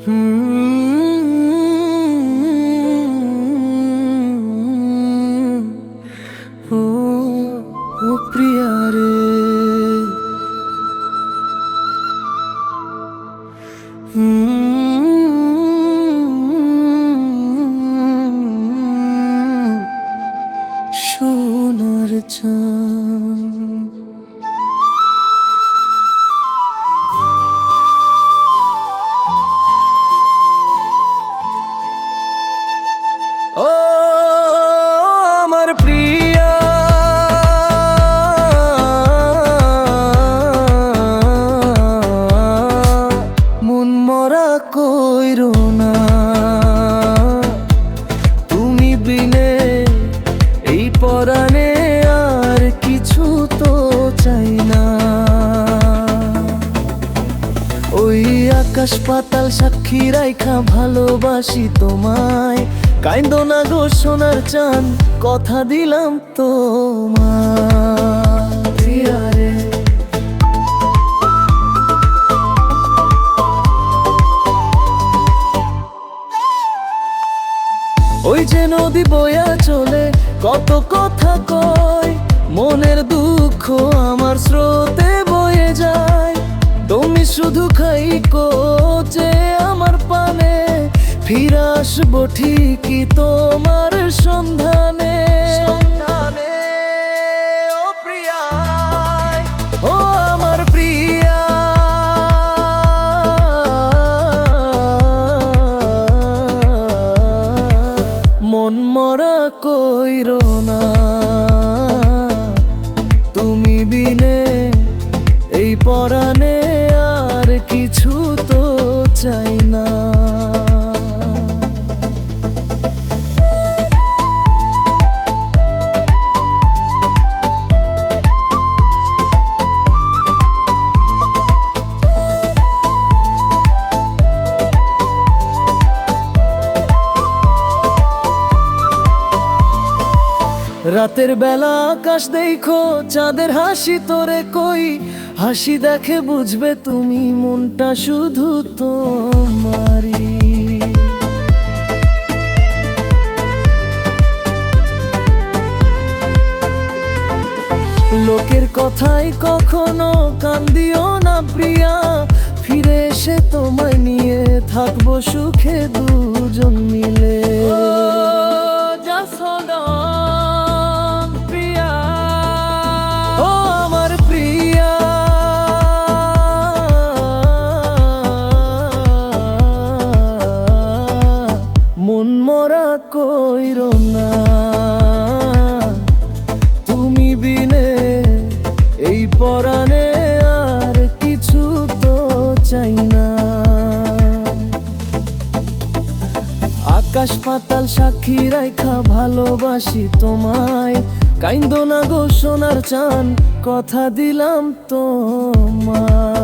ও প্রিয়া রে। সোনার চাঁদ। আকাশ পাতাল সাক্ষী রাইখা ভালোবাসি তোমায়। কাইন্দ না গো সোনার চান কথা দিলাম তোমার ওই যে নদী বয়া চলে, কত কথা কয়। মনের দুঃখ আমার স্রোতে শুধু খাই যে আমার পানে। ফিরে আসব ঠিকই তোমার সন্ধানে। সন্ধানে ও প্রিয়া ও আমার প্রিয়া। মন মরা কইরো না। তুমি বিনে এই পরাণে কিছু তো চাই না। রাতের বেলা আকাশ দেখো, চাঁদের হাসি তোরে কই? হাসি দেখে বুঝবে তুমি মনটা শুধু তোমারি লোকের কথাই কখনো কান্দিও না প্রিয়া। ফিরে এসে তোমায় নিয়ে থাকব সুখে দুজন মিলে। মন মরা কইরো না। তুমি বিনে এই পরাণে আর কিছু তো চাই না। আকাশ পাতাল সাক্ষী রাইখা ভালোবাসি তোমায়। কাইন্দ না গো সোনার চান, কথা দিলাম তোমায়।